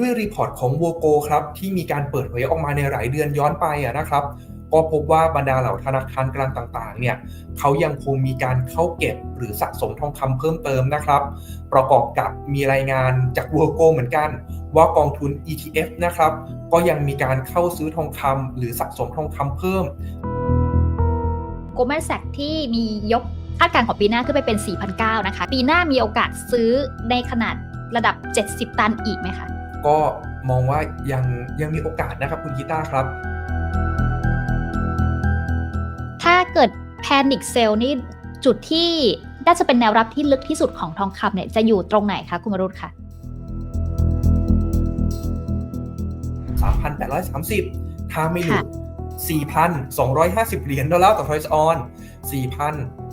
ด้วยรีพอร์ตของ w o g o ครับที่มีการเปิดเผยออกมาในหลายเดือนย้อนไปะนะครับ ก็พบว่าบรรดาเหล่าธนาคารกลางต่างๆเนี่ยเขายังคงมีการเข้าเก็บหรือสะสมทองคำเพิ่มเติมนะครับ ประกอบกับมีรายงานจาก w o g o เหมือนกัน ว่ากองทุน ETF นะครับก็ยังมีการเข้าซื้อทองคำหรือสะสมทองคำเพิ่มโกลแมนแซกที่มียกคาดการณ์ของปีหน้าขึ้นไปเป็น4,900นะคะ ปีหน้ามีโอกาสซื้อในขนาดระดับ 70 ตันอีกไหมคะ ก็มองว่ายังยังมีโอกาสนะครับคุณกีตาร์ครับ ถ้าเกิดแพนิ c เซลนี่จุดที่น่าจะเป็นแนวรับที่ลึกที่สุดของทองคำเนี่ยจะอยู่ตรงไหนคะคุณมรุษคะ3,830ถ้าไม่หลุด4,250 เหรียญดอลลาร์ต่อทรอยส์ออน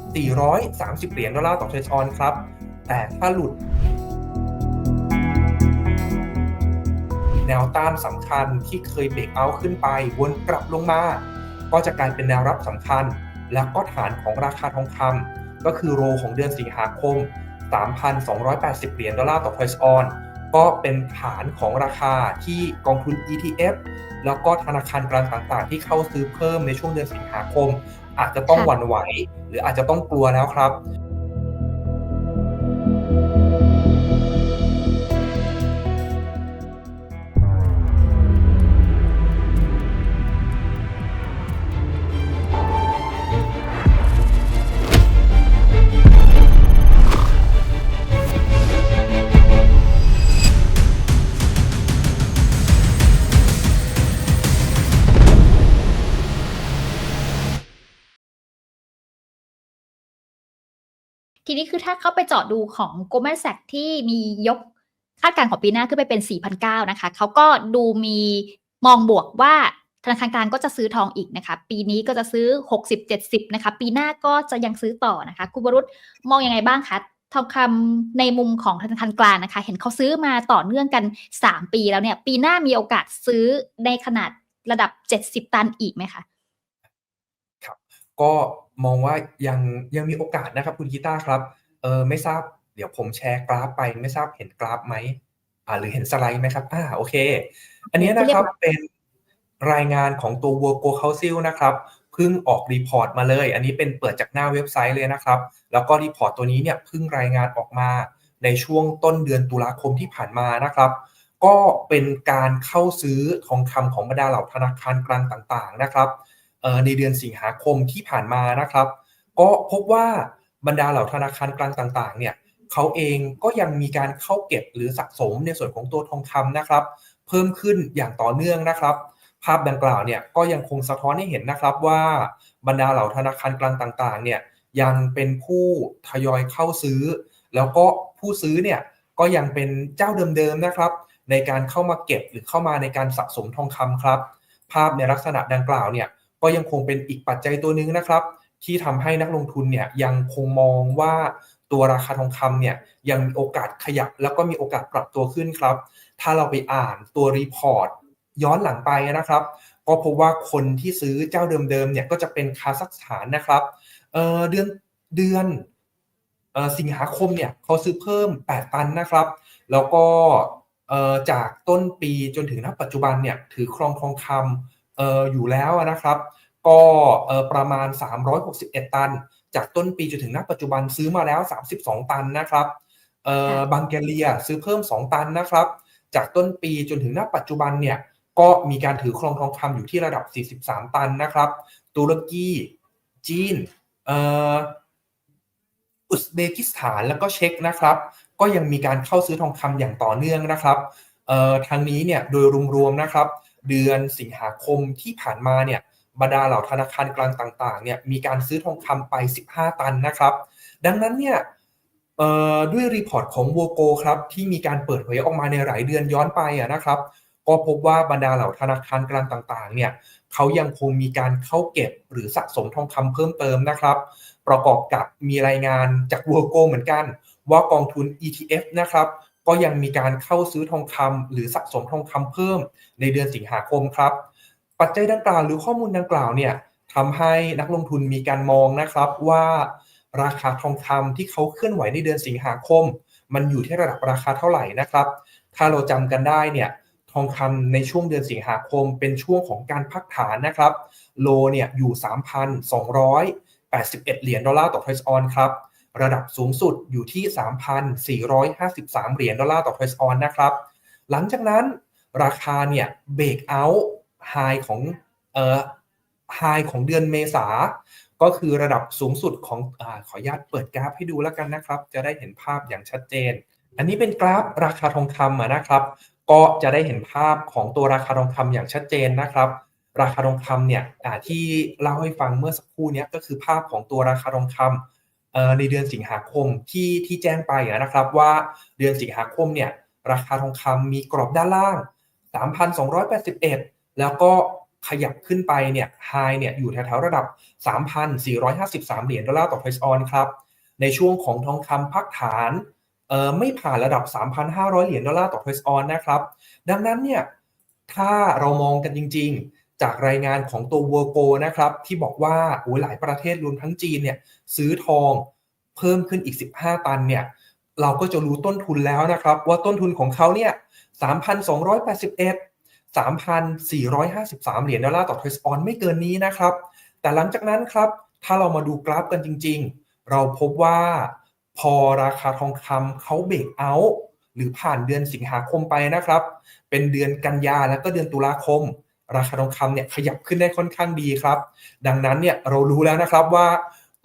4,430 เหรียญดอลลาร์ต่อทรอยส์ออนครับ แต่ถ้าหลุด แนวต้านสำคัญที่เคยเบรกเอาขึ้นไปวนกลับลงมา ก็จะกลายเป็นแนวรับสำคัญ แล้วก็ฐานของราคาทองคำก็คือโรของเดือนสิงหาคม 3,280 เหรียญดอลลาร์ต่อทรอยส์ออนก็เป็นฐานของราคาที่กองทุน ETF แล้วก็ธนาคารกลางต่างๆ ที่เข้าซื้อเพิ่มในช่วงเดือนสิงหาคม อาจจะต้องหวั่นไหว หรืออาจจะต้องกลัวแล้วครับ นี้คือถ้าเข้าไปเจาะดูของ Goldman Sachs ที่มียกคาดการณ์ของปีหน้าขึ้นไปเป็น 4,900 นะคะ เขาก็ดูมีมองบวกว่าธนาคารกลางก็จะซื้อทองอีกนะคะ ปีนี้ก็จะซื้อ 60-70 นะคะ ปีหน้าก็จะยังซื้อต่อนะคะ คุณวรุษมองยังไงบ้างคะทองคำในมุมของธนาคารกลางนะคะ เห็นเขาซื้อมาต่อเนื่องกัน 3 ปีแล้วเนี่ย ปีหน้ามีโอกาสซื้อในขนาดระดับ 70 ตันอีกไหมคะ ครับ ก็ มองว่ายังยังมีโอกาสนะครับคุณกีตาร์ครับเออไม่ทราบเดี๋ยวผมแชร์กราฟไปไม่ทราบเห็นกราฟไหมอ่าหรือเห็นสไลด์ไหมครับอ่าโอเค อันนี้นะครับเป็นรายงานของตัว World Gold Council นะครับเพิ่งออกรีพอร์ตมาเลย อันนี้เป็นเปิดจากหน้าเว็บไซต์เลยนะครับ แล้วก็รีพอร์ตตัวนี้เนี่ยเพิ่งรายงานออกมาในช่วงต้นเดือนตุลาคมที่ผ่านมานะครับ ก็เป็นการเข้าซื้อทองคำของบรรดาเหล่าธนาคารกลางต่างๆนะครับเอ่อ ในเดือนสิงหาคมที่ผ่านมานะครับ ก็พบว่าบรรดาเหล่าธนาคารกลางต่างๆ เนี่ยเขาเองก็ยังมีการเข้าเก็บหรือสะสมในส่วนของตัวทองคำนะครับ เพิ่มขึ้นอย่างต่อเนื่องนะครับ ภาพดังกล่าวเนี่ยก็ยังคงสะท้อนให้เห็นนะครับว่าบรรดาเหล่าธนาคารกลางต่างๆ เนี่ยยังเป็นผู้ทยอยเข้าซื้อ แล้วก็ผู้ซื้อเนี่ยก็ยังเป็นเจ้าเดิมๆนะครับ ในการเข้ามาเก็บหรือเข้ามาในการสะสมทองคำครับ ภาพในลักษณะดังกล่าวเนี่ย ก็ยังคงเป็นอีกปัจจัยตัวหนึ่งนะครับ ที่ทำให้นักลงทุนเนี่ยยังคงมองว่าตัวราคาทองคำเนี่ยยังมีโอกาสขยับ แล้วก็มีโอกาสปรับตัวขึ้นครับ ถ้าเราไปอ่านตัวรีพอร์ตย้อนหลังไปนะครับ ก็พบว่าคนที่ซื้อเจ้าเดิมๆเนี่ยก็จะเป็นคาซัคสถานนะครับเเดือนเดือนออสิงหาคมเนี่ยเขาซื้อเพิ่ม 8 ตันนะครับ แล้วก็จากต้นปีจนถึงณปัจจุบันเนี่ยถือครองทองคำ อออยู่แล้วนะครับ ก็เออประมาณ 361 ตัน จากต้นปีจนถึงณปัจจุบันซื้อมาแล้ว 32 ตันนะครับเออบังแกเลียซื้อเพิ่ม 2 ตันนะครับ จากต้นปีจนถึงณปัจจุบันเนี่ยก็มีการถือครองทองคำอยู่ที่ระดับ 43 ตันนะครับ ตุรกี จีนเอออุซเบกิสถานแล้วก็เช็กนะครับ ก็ยังมีการเข้าซื้อทองคำอย่างต่อเนื่องนะครับทางนี้เนี่ยโดยรวมๆนะครับ เดือนสิงหาคมที่ผ่านมาเนี่ยบรรดาเหล่าธนาคารกลางต่างๆเนี่ยมีการซื้อทองคำไป 15 ตันนะครับ ดังนั้นเนี่ยด้วยรีพอร์ตของ w o g o ครับที่มีการเปิดเผยออกมาในหลายเดือนย้อนไปอะนะครับ ก็พบว่าบรรดาเหล่าธนาคารกลางต่างๆเนี่ยเขายังคงมีการเข้าเก็บหรือสะสมทองคำเพิ่มเติมนะครับ ประกอบกับมีรายงานจาก w o g o เหมือนกัน ว่ากองทุน ETF นะครับ ก็ยังมีการเข้าซื้อทองคำหรือสะสมทองคำเพิ่มในเดือนสิงหาคมครับ ปัจจัยดังกล่าวหรือข้อมูลดังกล่าวเนี่ยทำให้นักลงทุนมีการมองนะครับว่า ราคาทองคำที่เขาเคลื่อนไหวในเดือนสิงหาคม มันอยู่ที่ระดับราคาเท่าไหร่นะครับ ถ้าเราจำกันได้เนี่ยทองคำในช่วงเดือนสิงหาคมเป็นช่วงของการพักฐานนะครับ โลเนี่ยอยู่ 3,281 เหรียญดอลลาร์ต่อทรัสออนครับ ระดับสูงสุดอยู่ที่ 3,453 เหรียญดอลลาร์ต่อทรัสออนนะครับ หลังจากนั้นราคาเนี่ยเบรกเอาท์ไฮของเอ่อไฮของเดือนเมษา ก็คือระดับสูงสุดของอขออนุญาตเปิดกราฟให้ดูแล้วกันนะครับ จะได้เห็นภาพอย่างชัดเจน อันนี้เป็นกราฟราคาทองคำนะครับ ก็จะได้เห็นภาพของตัวราคาทองคำอย่างชัดเจนนะครับราคาทองคำเนี่ยที่เล่าให้ฟังเมื่อสักครู่นี้ก็คือภาพของตัวราคาทองคำ ในเดือนสิงหาคมที่ที่แจ้งไปนะครับว่าเดือนสิงหาคมเนี่ยราคาทองคำมีกรอบด้านล่าง 3,281 แล้วก็ขยับขึ้นไปเนี่ยไฮเนี่ยอยู่แถวๆระดับ 3,453 เหรียญดอลลาร์ต่อเพรสออนครับ ในช่วงของทองคำพักฐานเอ่อไม่ผ่านระดับ 3,500 เหรียญดอลลาร์ต่อเพรสออนนะครับ ดังนั้นเนี่ยถ้าเรามองกันจริง ๆ จากรายงานของตัว w o r l d g o นะครับที่บอกว่าโอ้ยหลายประเทศรวมทั้งจีนเนี่ยซื้อทองเพิ่มขึ้นอีก 15 ตันเนี่ยเราก็จะรู้ต้นทุนแล้วนะครับ ว่าต้นทุนของเขาเนี่ย3,281 3,453 เหรียญดอลลาร์ต่อเทรสออนไม่เกินนี้นะครับ แต่หลังจากนั้นครับ ถ้าเรามาดูกราฟกันจริง ๆ เราพบว่าพอราคาทองคำเขาเบรกเอาท์หรือผ่านเดือนสิงหาคมไปนะครับ เป็นเดือนกันยาแล้วก็เดือนตุลาคม ราคาทองคำเนี่ยขยับขึ้นได้ค่อนข้างดีครับ ดังนั้นเนี่ยเรารู้แล้วนะครับว่า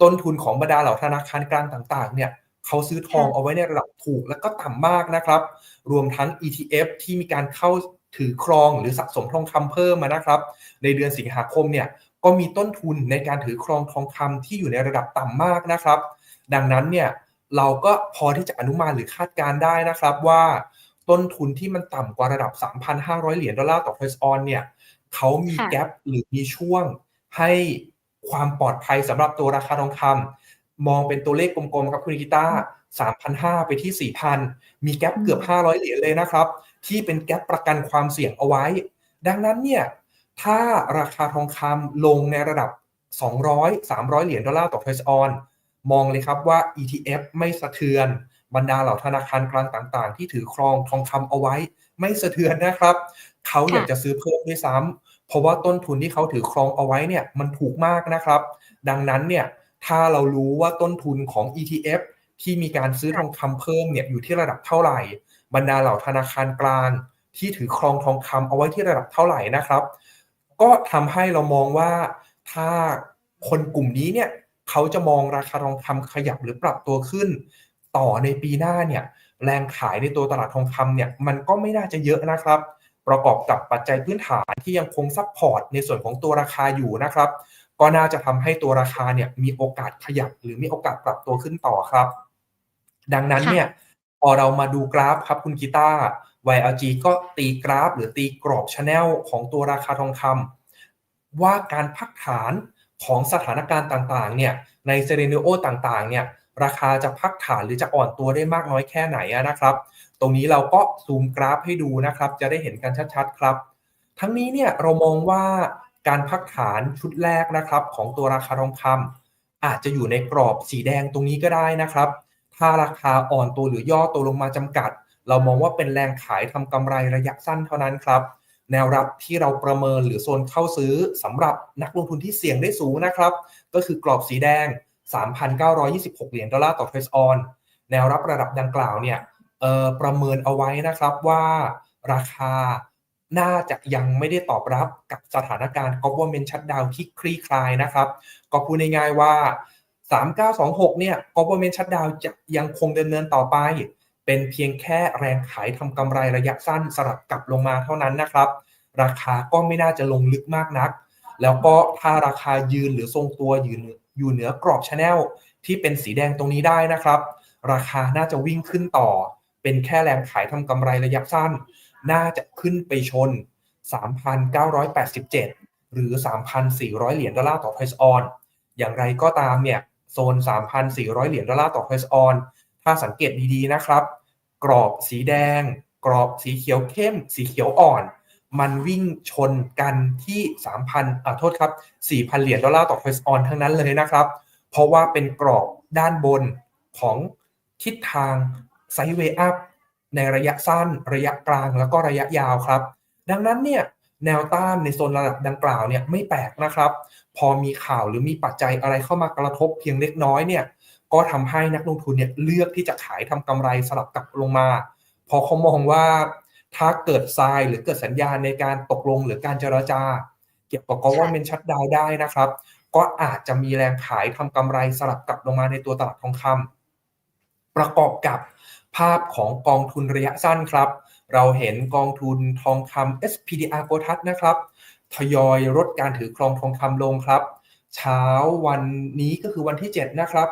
ต้นทุนของบรรดาเหล่าธนาคารกลางต่างๆ เนี่ยเขาซื้อทองเอาไว้ในระดับถูกและก็ต่ำมากนะครับ รวมทั้ง ETF ที่มีการเข้าถือครองหรือสะสมทองคำเพิ่มมานะครับ ในเดือนสิงหาคมเนี่ยก็มีต้นทุนในการถือครองทองคำที่อยู่ในระดับต่ำมากนะครับ ดังนั้นเนี่ยเราก็พอที่จะอนุมานหรือคาดการได้นะครับว่า ต้นทุนที่มันต่ำกว่าระดับ 3,500 เหรียญดอลลาร์ต่อเพรสออนเนี่ยเขามีค่ะแกลบหรือมีช่วงให้ความปลอดภัยสำหรับตัวราคาทองคำมองเป็นตัวเลขกลมๆครับคุณนิกิต้า3,500 ไปที่ 4,000 มีแกลบเกือบ 500 เหรียญเลยนะครับ ที่เป็นแกลบประกันความเสี่ยงเอาไว้ ดังนั้นเนี่ยถ้าราคาทองคำลงในระดับ 200 300 เหรียญดอลลาร์ต่อเทรสออนมองเลยครับว่า ETF ไม่สะเทือน บรรดาเหล่าธนาคารกลางต่าง ๆ ที่ถือครองทองคำเอาไว้ ไม่สะเทือนนะครับ เขาอยากจะซื้อเพิ่มด้วยซ้ำเพราะว่าต้นทุนที่เขาถือครองเอาไว้เนี่ยมันถูกมากนะครับ ดังนั้นเนี่ยถ้าเรารู้ว่าต้นทุนของ ETF ที่มีการซื้อทองคำเพิ่มเนี่ยอยู่ที่ระดับเท่าไหร่ บรรดาเหล่าธนาคารกลาง ที่ถือครองทองคำเอาไว้ที่ระดับเท่าไหร่นะครับ ก็ทำให้เรามองว่าถ้าคนกลุ่มนี้เนี่ยเขาจะมองราคาทองคำขยับหรือปรับตัวขึ้น ต่อในปีหน้าเนี่ยแรงขายในตัวตลาดทองคำเนี่ยมันก็ไม่น่าจะเยอะนะครับ ประกอบกับปัจจัยพื้นฐานที่ยังคงซัพพอร์ตในส่วนของตัวราคาอยู่นะครับ ก็น่าจะทำให้ตัวราคาเนี่ยมีโอกาสขยับหรือมีโอกาสปรับตัวขึ้นต่อครับ ดังนั้นเนี่ยพอเรามาดูกราฟครับคุณกีตาร์ YLG ก็ตีกราฟ หรือตีกรอบชแนลของตัวราคาทองคำว่าการพักฐานของสถานการณ์ต่างๆเนี่ยในเซเรเนโอต่างๆเนี่ย ราคาจะพักฐานหรือจะอ่อนตัวได้มากน้อยแค่ไหนนะครับ ตรงนี้เราก็ซูมกราฟให้ดูนะครับ จะได้เห็นกันชัดๆครับ ทั้งนี้เนี่ยเรามองว่าการพักฐานชุดแรกนะครับ ของตัวราคาทองคำอาจจะอยู่ในกรอบสีแดงตรงนี้ก็ได้นะครับ ถ้าราคาอ่อนตัวหรือย่อตัวลงมาจำกัด เรามองว่าเป็นแรงขายทำกำไรระยะสั้นเท่านั้นครับ แนวรับที่เราประเมินหรือโซนเข้าซื้อสำหรับนักลงทุนที่เสี่ยงได้สูงนะครับ ก็คือกรอบสีแดง 3,926 เหรียญดอลลาร์ต่อเทรสออนแนวรับระดับดังกล่าวเนี่ยประเมินเอาไว้นะครับว่าราคาน่าจะยังไม่ได้ตอบรับกับสถานการณ์ government shutdown ที่คลี่คลายนะครับ ก็พูดง่ายๆว่า 3926 เนี่ย government shutdown จะยังคงดำเนินต่อไป เป็นเพียงแค่แรงขายทำกำไรระยะสั้นสลับกลับลงมาเท่านั้นนะครับ ราคาก็ไม่น่าจะลงลึกมากนัก แล้วก็ถ้าราคายืนหรือทรงตัวอยู่เหนื อยู่เหนือกรอบชาแนลที่เป็นสีแดงตรงนี้ได้นะครับ ราคาน่าจะวิ่งขึ้นต่อ เป็นแค่แรงขายทำกำไรระยะสั้น น่าจะขึ้นไปชน 3,987 หรือ 3,400 เหรียญดอลลาร์ต่อเพรสออนอย่างไรก็ตามเนี่ยโซน 3,400 เหรียญดอลลาร์ต่อเพรสออนถ้าสังเกตดีๆนะครับ กรอบสีแดง กรอบสีเขียวเข้ม สีเขียวอ่อน มันวิ่งชนกันที่ 3,000อ่าโทษครับ 4,000 เหรียญดอลลาร์ต่อเพรสออนทั้งนั้นเลยนะครับ เพราะว่าเป็นกรอบด้านบนของทิศทางไซด์เวย์อัพในระยะสั้น ระยะกลางแล้วก็ระยะยาวครับ ดังนั้นเนี่ยแนวต้านในโซนระดับดังกล่าวเนี่ยไม่แปลกนะครับ พอมีข่าวหรือมีปัจจัยอะไรเข้ามากระทบเพียงเล็กน้อยเนี่ยก็ทำให้นักลงทุนเนี่ยเลือกที่จะขายทำกำไรสลับกลับลงมา พอเขามองว่า ถ้าเกิดทรายหรือเกิดสัญญาณในการตกลงหรือการเจรจา เกี่ยวกับ government shutdown ได้นะครับ ก็อาจจะมีแรงขายทำกำไรสลับกลับลงมาในตัวตลาดทองคำประกอบกับภาพของกองทุนระยะสั้นครับ เราเห็นกองทุนทองคำ SPDR โกทัศนะครับทยอยลดการถือครองทองคำลงครับ เช้าวันนี้ก็คือวันที่ 7 นะครับ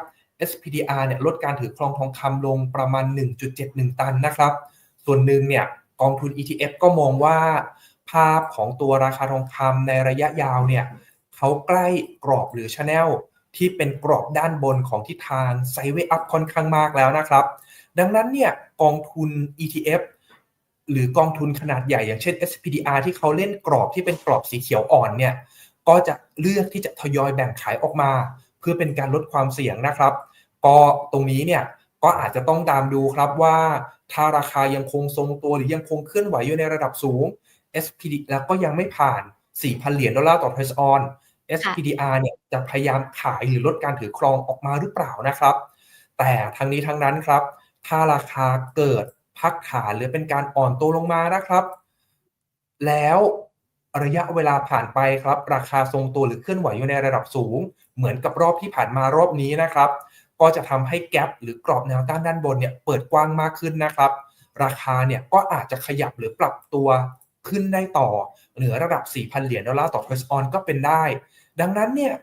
SPDR เนี่ยลดการถือครองทองคำลงประมาณ 1.71 ตันนะครับ ส่วนหนึ่งเนี่ย กองทุน ETF ก็มองว่า ภาพของตัวราคาทองคำในระยะยาวเนี่ยเขาใกล้กรอบหรือช n แนลที่เป็นกรอบด้านบนของทิศทางไซเวอัพค่อนข้างมากแล้วนะครับ ดังนั้นเนี่ยกองทุน ETF หรือกองทุนขนาดใหญ่อย่างเช่น SPDR ที่เขาเล่นกรอบที่เป็นกรอบสีเขียวอ่อนเนี่ยก็จะเลือกที่จะทยอยแบ่งขายออกมา เพื่อเป็นการลดความเสี่ยงนะครับ ก็ตรงนี้เนี่ย ก็อาจจะต้องตามดูครับว่าถ้าราคายังคงทรงตัวหรือยังคงเคลื่อนไหวอยู่ในระดับสูง SPD แล้วก็ยังไม่ผ่าน 4,000 เหรียญดอลลาร์ต่อเทรซออน SPDR เนี่ยจะพยายามขายหรือลดการถือครองออกมาหรือเปล่านะครับ แต่ทั้งนี้ทั้งนั้นครับ ถ้าราคาเกิดพักฐานหรือเป็นการอ่อนตัวลงมานะครับ แล้วระยะเวลาผ่านไปครับ ราคาทรงตัวหรือเคลื่อนไหวอยู่ในระดับสูง เหมือนกับรอบที่ผ่านมารอบนี้นะครับ ก็จะทำให้แกลบหรือกรอบแนวต้านด้านบนเนี่ยเปิดกว้างมากขึ้นนะครับ ราคาเนี่ยก็อาจจะขยับหรือปรับตัวขึ้นได้ต่อ เหนือระดับ 4,000 เหรียญดอลลาร์ต่อเทรซออนก็เป็นได้ ดังนั้นเนี่ย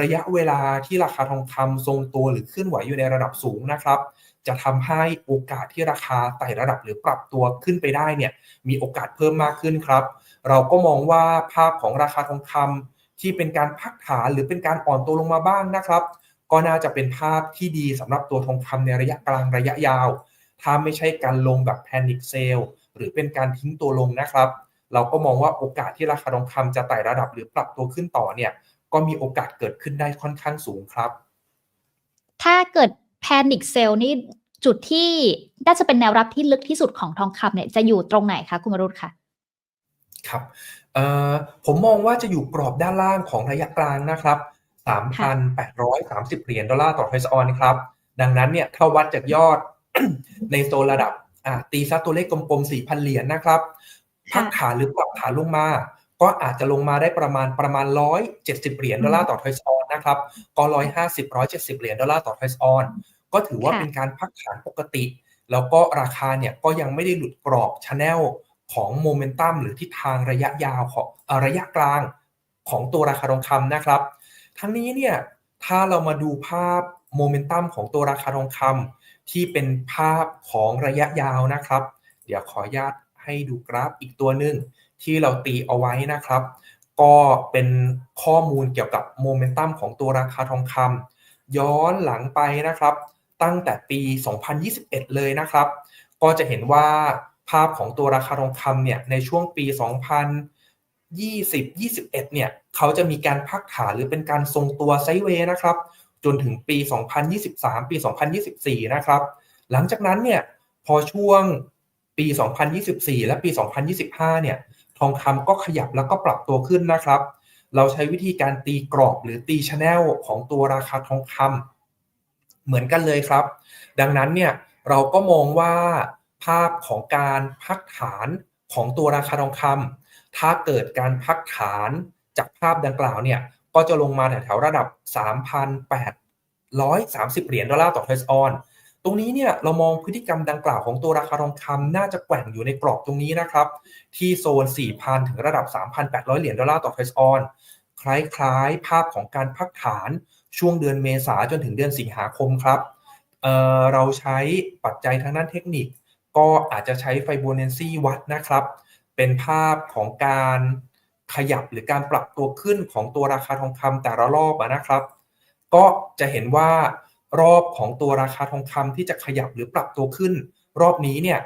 ระยะเวลาที่ราคาทองคำทรงตัวหรือเคลื่อนไหวอยู่ในระดับสูงนะครับ จะทำให้โอกาสที่ราคาไต่ระดับหรือปรับตัวขึ้นไปได้เนี่ยมีโอกาสเพิ่มมากขึ้นครับ เราก็มองว่าภาพของราคาทองคำที่เป็นการพักฐานหรือเป็นการอ่อนตัวลงมาบ้างนะครับ ก็น่าจะเป็นภาพที่ดีสำหรับตัวทองคำในระยะกลางระยะยาว ถ้าไม่ใช่การลงแบบแพนิคเซลหรือเป็นการทิ้งตัวลงนะครับ เราก็มองว่าโอกาสที่ราคาทองคำจะไต่ระดับหรือปรับตัวขึ้นต่อเนี่ยก็มีโอกาสเกิดขึ้นได้ค่อนข้างสูงครับ ถ้าเกิดแพนิคเซลนี่จุดที่น่าจะเป็นแนวรับที่ลึกที่สุดของทองคำเนี่ยจะอยู่ตรงไหนคะคุณวรุษคะครับเอ่อผมมองว่าจะอยู่กรอบด้านล่างของระยะกลางนะครับ 3,830 เหรียญดอลลาร์ต่อเทรซออนครับ ดังนั้นเนี่ยถ้าวัดจากยอดในโซนระดับอ่าตีซะตัวเลขกลมๆ 4,000 เหรียญนะครับ พักฐานหรือปรับฐานลงมา ก็อาจจะลงมาได้ประมาณประมาณ 170 เหรียญดอลลาร์ต่อเทรซออนนะครับ ก็ 150 170 เหรียญดอลลาร์ต่อเทรซออนก็ถือว่าค่ะเป็นการพักฐานปกติ แล้วก็ราคาเนี่ยก็ยังไม่ได้หลุดกรอบช n แนลของโมเมนตัมหรือทิศทางระยะยาวของเอ่อระยะกลางของตัวราคาทองคำนะครับ ทั้งนี้เนี่ยถ้าเรามาดูภาพโมเมนตัมของตัวราคาทองคำที่เป็นภาพของระยะยาวนะครับ เดี๋ยวขออนุญาตให้ดูกราฟอีกตัวหนึ่งที่เราตีเอาไว้นะครับ ก็เป็นข้อมูลเกี่ยวกับโมเมนตัมของตัวราคาทองคำย้อนหลังไปนะครับ ตั้งแต่ปี 2021 เลยนะครับ ก็จะเห็นว่าภาพของตัวราคาทองคำเนี่ยในช่วงปี 2000 20 21 เนี่ย เขาจะมีการพักฐานหรือเป็นการทรงตัวไซเวย์นะครับ จนถึงปี 2023 ปี 2024 นะครับ หลังจากนั้นเนี่ย พอช่วงปี 2024 และปี 2025 เนี่ย ทองคำก็ขยับแล้วก็ปรับตัวขึ้นนะครับ เราใช้วิธีการตีกรอบหรือตีชแนลของตัวราคาทองคำเหมือนกันเลยครับ ดังนั้นเนี่ย เราก็มองว่าภาพของการพักฐาน ของตัวราคาทองคำถ้าเกิดการพักฐานจากภาพดังกล่าวเนี่ยก็จะลงมาแถวๆระดับ 3,830 เหรียญดอลลาร์ต่อเทรซออน ตรงนี้เนี่ยเรามองพฤติกรรมดังกล่าวของตัวราคาทองคำน่าจะแกว่งอยู่ในกรอบตรงนี้นะครับ ที่โซน 4,000 ถึงระดับ 3,800 เหรียญดอลลาร์ต่อเทรซออน คล้ายๆ ภาพของการพักฐานช่วงเดือนเมษาจนถึงเดือนสิงหาคมครับเเราใช้ปัจจัยทางด้านเทคนิค ก็อาจจะใช้ไฟโบนัชชีวัดนะครับ เป็นภาพของการขยับหรือการปรับตัวขึ้นของตัวราคาทองคำแต่ละรอบนะครับ ก็จะเห็นว่ารอบของตัวราคาทองคำที่จะขยับหรือปรับตัวขึ้น รอบนี้เนี่ย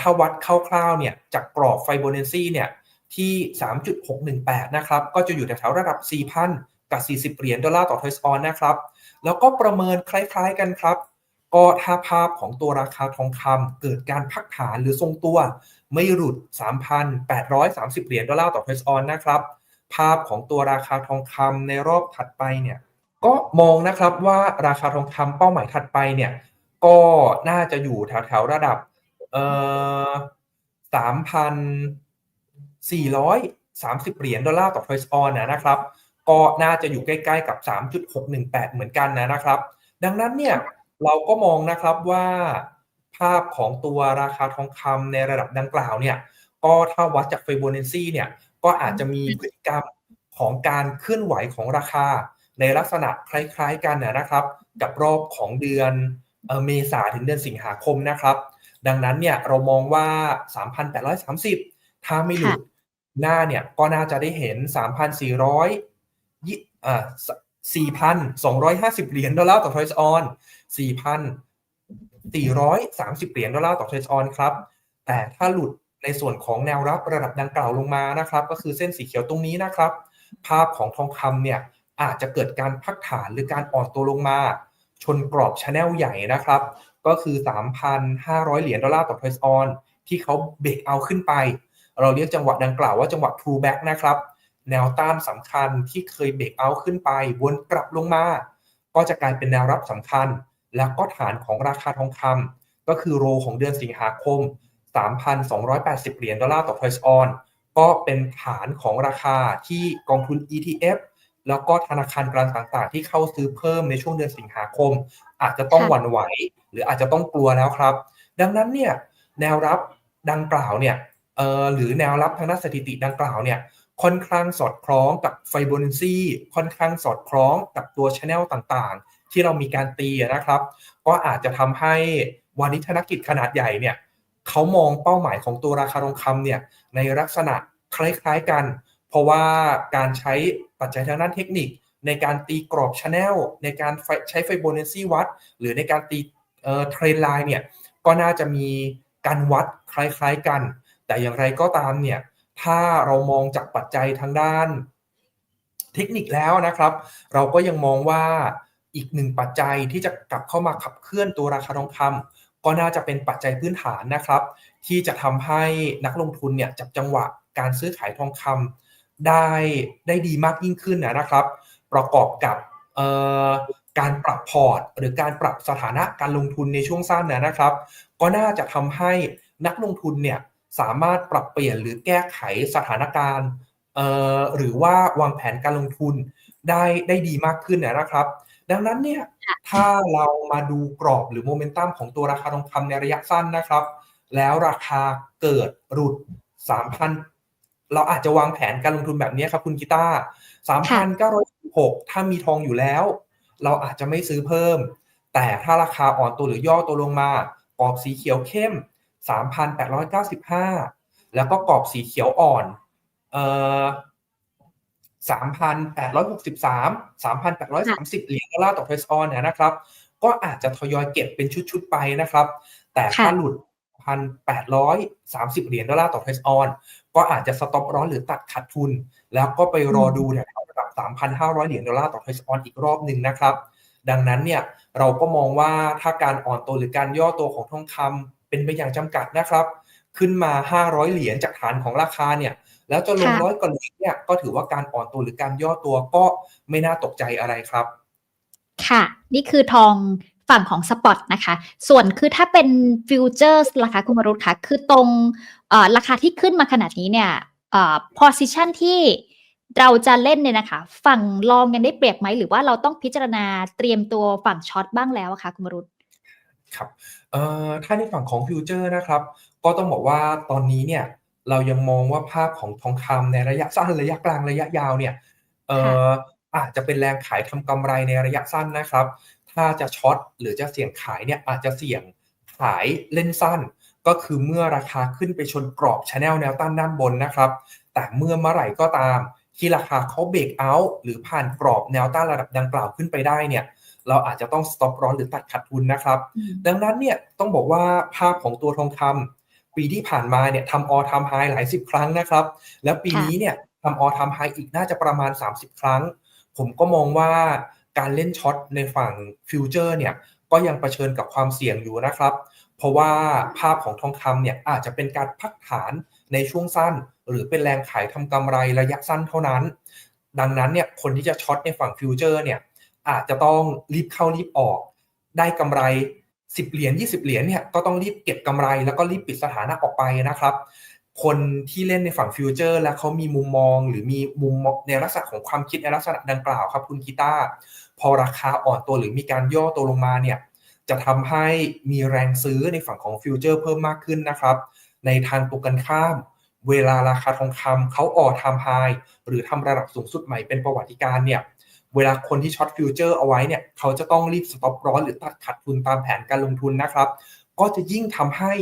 ถ้าวัดคร่าวๆเนี่ยจากกรอบไฟโบนัชชีเนี่ยที่ 3.618 นะครับ ก็จะอยู่แถวระดับ 4,000 กับ 40 เหรียญดอลลาร์ต่อเทรซออนนะครับ แล้วก็ประเมินคล้ายๆกันครับ ก็ถ้าภาพของตัวราคาทองคำเกิดการพักฐานหรือทรงตัว ไม่หลุด 3,830 เหรียญดอลลาร์ต่อเทรซออนนะครับ ภาพของตัวราคาทองคำในรอบถัดไปเนี่ยก็มองนะครับว่าราคาทองคำเป้าหมายถัดไปเนี่ยก็น่าจะอยู่แถวๆระดับเอ่อ3,430 เหรียญดอลลาร์ต่อเทรซออนนะครับ ก็น่าจะอยู่ใกล้ๆกับ 3.618 เหมือนกันนะครับ ดังนั้นเนี่ย เราก็มองนะครับว่าภาพของตัวราคาทองคำในระดับดังกล่าวเนี่ย ก็ถ้าวัดจาก Fibonacci เนี่ยก็อาจจะมีพฤติกรรมของการเคลื่อนไหวของราคา ในลักษณะคล้ายๆกันนะครับ กับรอบของเดือนเมษาถึงเดือนสิงหาคมนะครับ ดังนั้นเนี่ยเรามองว่า 3,830 ถ้าไม่หลุดหน้าเนี่ยก็น่าจะได้เห็น 3,400ยี่อ่า4,250 เหรียญดอลลาร์ต่อเทรซออน 4,430 เหรียญดอลลาร์ต่อเทรซออนครับ แต่ถ้าหลุดในส่วนของแนวรับระดับดังกล่าวลงมานะครับ ก็คือเส้นสีเขียวตรงนี้นะครับ ภาพของทองคำเนี่ยอาจจะเกิดการพักฐานหรือการอ่อนตัวลงมา ชนกรอบชแนลใหญ่นะครับ ก็คือ 3,500 เหรียญดอลลาร์ต่อเทรซออนที่เขาเบรกเอาขึ้นไป เราเรียกจังหวะดังกล่าวว่าจังหวะ pullback นะครับแนวต้านสำคัญที่เคยเบรกเอาขึ้นไปวนกลับลงมา ก็จะกลายเป็นแนวรับสำคัญ แล้วก็ฐานของราคาทองคำก็คือโรของเดือนสิงหาคม 3,280 เหรียญดอลลาร์ต่อเทรซออนก็เป็นฐานของราคาที่กองทุน ETF แล้วก็ธนาคารกลางต่างๆ ที่เข้าซื้อเพิ่มในช่วงเดือนสิงหาคม อาจจะต้องหวั่นไหว หรืออาจจะต้องกลัวแล้วครับ ดังนั้นเนี่ยแนวรับดังกล่าวเนี่ยเอ่อหรือแนวรับทางด้านสถิติดังกล่าวเนี่ยค่อนข้างสอดคล้องกับไฟโบนัชชีค่อนข้างสอดคล้องกับตัวชแนลต่างๆ ที่เรามีการตีนะครับ ก็อาจจะทำให้วานิธนกิจขนาดใหญ่เนี่ยเขามองเป้าหมายของตัวราคาทองคำเนี่ยในลักษณะคล้ายๆกัน เพราะว่าการใช้ปัจจัยทางด้านเทคนิค ในการตีกรอบชแนลในการใช้ไฟโบนัชชีวัด หรือในการตีเทรนไลน์เนี่ยก็น่าจะมีการวัดคล้ายๆกัน แต่อย่างไรก็ตามเนี่ยถ้าเรามองจากปัจจัยทางด้านเทคนิคแล้วนะครับ เราก็ยังมองว่า อีกหนึ่งปัจจัยที่จะกลับเข้ามาขับเคลื่อนตัวราคาทองคำก็น่าจะเป็นปัจจัยพื้นฐานนะครับ ที่จะทำให้นักลงทุนเนี่ยจับจังหวะการซื้อขายทองคำได้ได้ดีมากยิ่งขึ้นนะครับ ประกอบกับการปรับพอร์ต หรือการปรับสถานะการลงทุนในช่วงสั้นนะครับ ก็น่าจะทำให้นักลงทุนเนี่ยสามารถปรับเปลี่ยนหรือแก้ไขสถานการณ์หรือว่าวางแผนการลงทุนได้ได้ดีมากขึ้นนะครับ ดังนั้นเนี่ยถ้าเรามาดูกรอบหรือโมเมนตัมของตัวราคาทองคำในระยะสั้นนะครับ แล้วราคาเกิดหลุด 3,000 เราอาจจะวางแผนการลงทุนแบบนี้ครับคุณกีตาร์3,916 ถ้ามีทองอยู่แล้ว เราอาจจะไม่ซื้อเพิ่ม แต่ถ้าราคาอ่อนตัวหรือย่อตัวลงมากรอบสีเขียวเข้ม 3,895 แล้วก็กรอบสีเขียวอ่อนเอ่อ 3,863 3,830 เหรียญดอลลาร์ต่อเทรซออนเนี่ยนะครับ ก็อาจจะทยอยเก็บเป็นชุดๆไปนะครับ แต่ถ้าหลุด 1,830 เหรียญดอลลาร์ต่อเทรซออนก็อาจจะสต็อปร้อนหรือตัดขาดทุน แล้วก็ไปรอดูแถวระดับ 3,500 เหรียญดอลลาร์ต่อเทรซออนอีกรอบหนึ่งนะครับ ดังนั้นเนี่ยเราก็มองว่าถ้าการอ่อนตัวหรือการย่อตัวของทองคำเป็นไปอย่างจำกัดนะครับ ขึ้นมา 500 เหรียญจากฐานของราคาเนี่ย แล้วจะลงร้อยกว่าเหรียญเนี่ยก็ถือว่าการอ่อนตัวหรือการย่อตัวก็ไม่น่าตกใจอะไรครับ ค่ะ นี่คือทองฝั่งของสปอตนะคะ ส่วนคือถ้าเป็นฟิวเจอร์สราคาคุณมรุษค่ะ คือตรงราคาที่ขึ้นมาขนาดนี้เนี่ยพอซิชันที่เราจะเล่นเนี่ยนะคะ ฝั่งลองยังได้เปรียบไหม หรือว่าเราต้องพิจารณาเตรียมตัวฝั่งช็อตบ้างแล้วคะคุณมรุษครับเอ่อถ้าในฝั่งของฟิวเจอร์นะครับ ก็ต้องบอกว่าตอนนี้เนี่ย เรายังมองว่าภาพของทองคำในระยะสั้นระยะกลางระยะยาวเนี่ยเอ่ออาจจะเป็นแรงขายทำกำไรในระยะสั้นนะครับ ถ้าจะช็อตหรือจะเสี่ยงขายเนี่ยอาจจะเสี่ยงขายเล่นสั้น ก็คือเมื่อราคาขึ้นไปชนกรอบชแนลแนวต้านด้านบนนะครับ แต่เมื่อเมื่อไหร่ก็ตามที่ราคาเขาเบรกเอาท์หรือผ่านกรอบแนวต้านระดับดังกล่าวขึ้นไปได้เนี่ยเราอาจจะต้องสต็อปร้อนหรือตัดขาดทุนนะครับ ดังนั้นเนี่ยต้องบอกว่าภาพของตัวทองคำ ปีที่ผ่านมาเนี่ยทำออทำไฮหลายสิบครั้งนะครับ แล้วปีนี้เนี่ยทำออทำไฮอีกน่าจะประมาณ 30 ครั้ง ผมก็มองว่าการเล่นช็อตในฝั่งฟิวเจอร์เนี่ยก็ยังเผชิญกับความเสี่ยงอยู่นะครับ เพราะว่าภาพของทองคำเนี่ยอาจจะเป็นการพักฐานในช่วงสั้น หรือเป็นแรงขายทำกำไรระยะสั้นเท่านั้น ดังนั้นเนี่ยคนที่จะช็อตในฝั่งฟิวเจอร์เนี่ยอาจจะต้องรีบเข้ารีบออก ได้กำไร 10เหรียญ20เหรียญเนี่ยก็ต้องรีบเก็บกำไรแล้วก็รีบปิดสถานะออกไปนะครับ คนที่เล่นในฝั่งฟิวเจอร์ และเขามีมุมมองหรือมีมุมมองในลักษณะของความคิดในลักษณะดังกล่าวครับคุณกีตาร์พอราคาอ่อนตัวหรือมีการย่อตัวลงมาเนี่ยจะทำให้มีแรงซื้อในฝั่งของฟิวเจอร์เพิ่มมากขึ้นนะครับ ในทางตรงกันข้าม เวลาราคาทองคำเขาออทำไฮหรือทำระดับสูงสุดใหม่เป็นประวัติการเนี่ย เวลาคนที่ช็อตฟิวเจอร์เอาไว้เนี่ยเขาจะต้องรีบสต็อปร้อนหรือตัดขาดทุนตามแผนการลงทุนนะครับ ก็จะยิ่งทำให้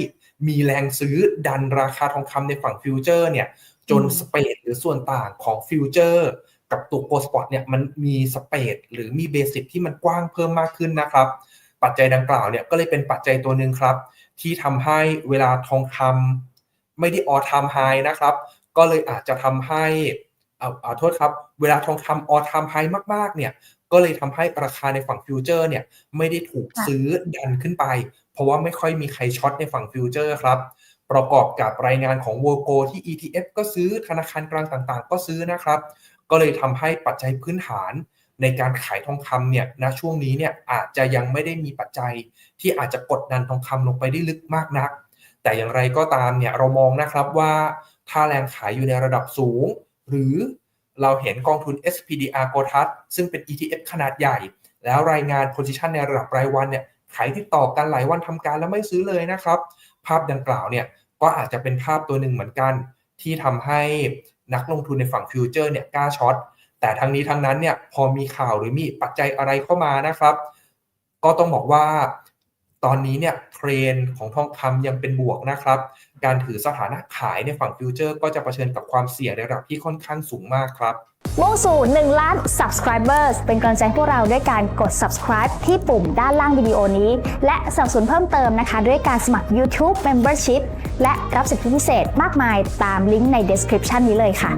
มีแรงซื้อดันราคาทองคำในฝั่งฟิวเจอร์เนี่ยจนสเปดหรือส่วนต่างของฟิวเจอร์กับตัวโกลสปอตเนี่ยมันมีสเปดหรือมีเบสิกที่มันกว้างเพิ่มมากขึ้นนะครับ ปัจจัยดังกล่าวเนี่ยก็เลยเป็นปัจจัยตัวหนึ่งครับ ที่ทำให้เวลาทองคำไม่ได้ออทามไฮนะครับ ก็เลยอาจจะทำให้ เอาเอาโทษครับ เวลาทองคำออทามไฮมากๆ เนี่ย ก็เลยทำให้ราคาในฝั่งฟิวเจอร์เนี่ย ไม่ได้ถูกซื้อดันขึ้นไป เพราะว่าไม่ค่อยมีใครช็อตในฝั่งฟิวเจอร์ครับ ประกอบกับรายงานของ w o r g o ที่ ETF ก็ซื้อธนาคารกลางต่างๆ ก็ซื้อนะครับ ก็เลยทำให้ปัจจัยพื้นฐานในการขายทองคำเนี่ยณช่วงนี้เนี่ยอาจจะยังไม่ได้มีปัจจัยที่อาจจะกดดันทองคำลงไปได้ลึกมากนัก แต่อย่างไรก็ตามเนี่ยเรามองนะครับว่าถ้าแรงขายอยู่ในระดับสูง หรือเราเห็นกองทุน SPDR โกทัสซึ่งเป็น ETF ขนาดใหญ่ แล้วรายงาน position ในระดับรายวันเนี่ยขายติดต่อกันหลายวันทำการแล้วไม่ซื้อเลยนะครับ ภาพดังกล่าวเนี่ยก็อาจจะเป็นภาพตัวหนึ่งเหมือนกัน ที่ทำให้นักลงทุนในฝั่งฟิวเจอร์เนี่ยกล้าช็อตแต่ทั้งนี้ทั้งนั้นเนี่ยพอมีข่าวหรือมีปัจจัยอะไรเข้ามานะครับ ก็ต้องบอกว่าตอนนี้เนี่ยเทรนของทองคำยังเป็นบวกนะครับ การถือสถานะขายในฝั่งฟิวเจอร์ ก็จะเผชิญกับความเสี่ยงในระดับที่ค่อนข้างสูงมากครับมุ่งสู่1ล้าน subscribers เป็นกำลังใจพวกเราด้วยการกด subscribe ที่ปุ่มด้านล่างวิดีโอนี้ และสนับสนุนเพิ่มเติมนะคะ ด้วยการสมัคร YouTube Membership และรับสิทธิพิเศษมากมายตามลิงก์ใน description นี้เลยค่ะ